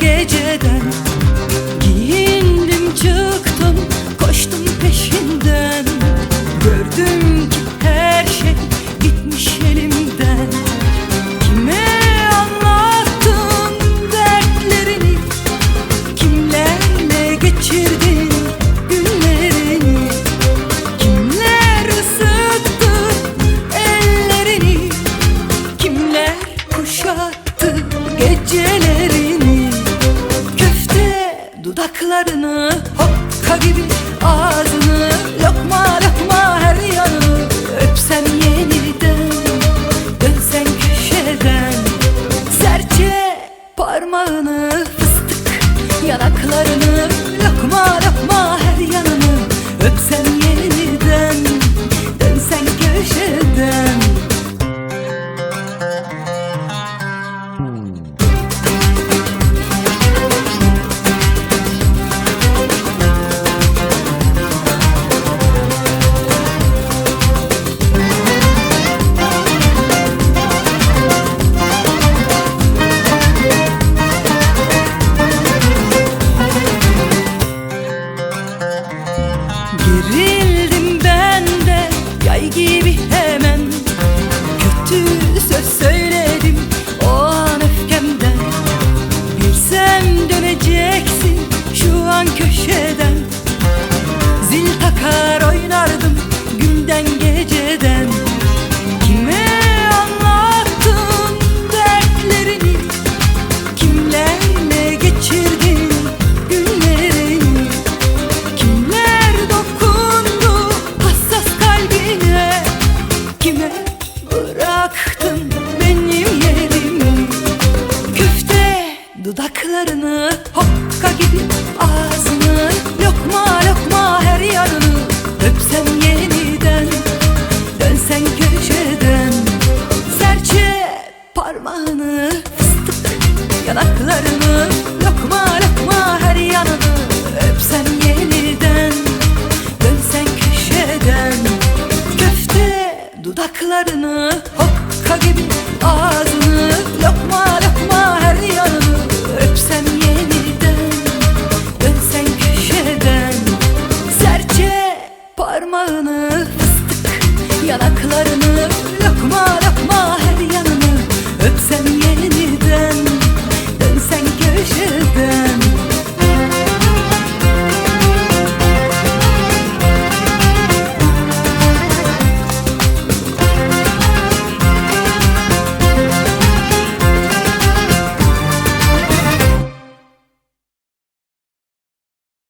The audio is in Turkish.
geceden. Giyindim çık Dudaklarını hokka gibi Ağzını lokma lokma her yanını Öpsem yeniden Dönsem köşeden. Serçe parmağını fıstık Yanaklarını lokma lokma tengo dudaklarını Hokka gibi ağzını Lokma lokma her yanını Öpsem yeniden Dönsen köşeden. Serçe parmağını Fıstık yanaklarını Lokma lokma her yanını Öpsem yeniden